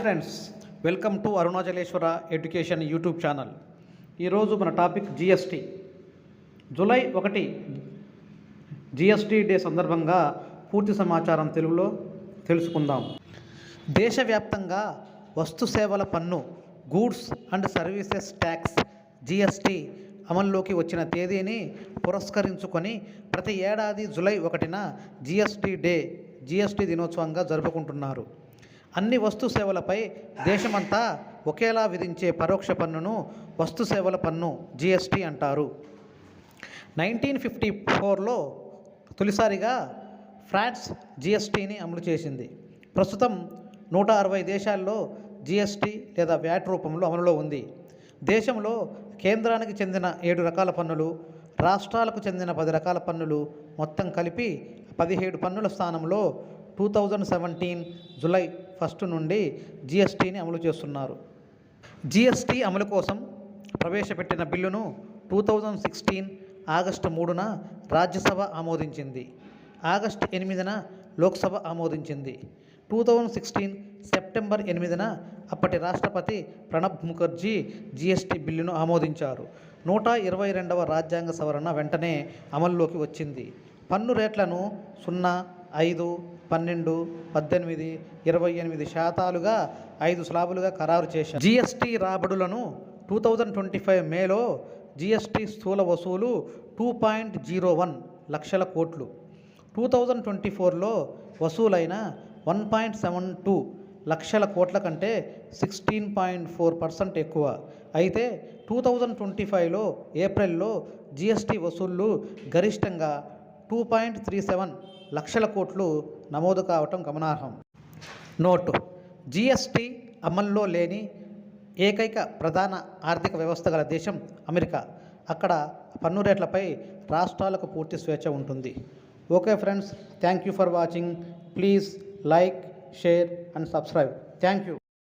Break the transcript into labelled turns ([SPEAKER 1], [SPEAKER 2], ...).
[SPEAKER 1] Friends welcome to Arunachaleshwara education YouTube channel. ఈరోజు మన topic GST July ఒకటి GST day సందర్భంగా పూర్తి సమాచారం తెలుగులో తెలుసుకుందాం. దేశవ్యాప్తంగా వస్తు సేవల పన్ను goods and services tax GST అమల్లోకి వచ్చిన తేదీని పురస్కరించుకొని ప్రతి ఏడాది జూలై ఒకటిన జిఎస్టి డే జిఎస్టి దినోత్సవంగా జరుపుకుంటున్నారు. అన్ని వస్తు సేవలపై దేశమంతా ఒకేలా విధించే పరోక్ష పన్నును వస్తు సేవల పన్ను జిఎస్టి అంటారు. నైన్టీన్ ఫిఫ్టీ ఫోర్లో తొలిసారిగా ఫ్రాన్స్ జిఎస్టీని అమలు చేసింది. ప్రస్తుతం నూట అరవై దేశాల్లో జిఎస్టీ లేదా వ్యాట్ రూపంలో అమలులో ఉంది. దేశంలో కేంద్రానికి చెందిన ఏడు రకాల పన్నులు రాష్ట్రాలకు చెందిన పది రకాల పన్నులు మొత్తం కలిపి పదిహేడు పన్నుల స్థానంలో two thousand seventeen July first నుండి జిఎస్టీని అమలు చేస్తున్నారు. జిఎస్టీ అమలు కోసం ప్రవేశపెట్టిన బిల్లును టూ థౌజండ్ సిక్స్టీన్ ఆగస్టు మూడున రాజ్యసభ ఆమోదించింది. ఆగస్టు ఎనిమిదిన లోక్సభ ఆమోదించింది. టూ థౌజండ్ సిక్స్టీన్ సెప్టెంబర్ ఎనిమిదిన అప్పటి రాష్ట్రపతి ప్రణబ్ ముఖర్జీ జిఎస్టీ బిల్లును ఆమోదించారు. నూట ఇరవై రెండవ రాజ్యాంగ సవరణ వెంటనే అమల్లోకి వచ్చింది. పన్ను రేట్లను సున్నా ఐదు పన్నెండు పద్దెనిమిది ఇరవై ఎనిమిది శాతాలుగా ఐదు స్లాబులుగా ఖరారు చేశారు. జిఎస్టీ రాబడులను టూ థౌజండ్ ట్వంటీ ఫైవ్ మేలో జిఎస్టీ స్థూల వసూలు టూ పాయింట్ జీరో వన్ లక్షల కోట్లు. టూ థౌజండ్ ట్వంటీ ఫోర్లో వసూలైన వన్ పాయింట్ సెవెన్ టూ లక్షల కోట్ల కంటే సిక్స్టీన్ పాయింట్ ఫోర్ పర్సెంట్ ఎక్కువ. అయితే టూ థౌజండ్ ట్వంటీ ఫైవ్లో ఏప్రిల్లో జిఎస్టీ వసూళ్ళు గరిష్టంగా టూ పాయింట్ త్రీ సెవెన్ లక్షల కోట్లు నమోదు కావటం గమనార్హం. నోటు. జిఎస్టి అమల్లో లేని ఏకైక ప్రధాన ఆర్థిక వ్యవస్థ గల దేశం అమెరికా. అక్కడ పన్ను రేట్లపై రాష్ట్రాలకు పూర్తి స్వేచ్ఛ ఉంటుంది. Okay friends thank you for watching. Please like share and subscribe. Thank you.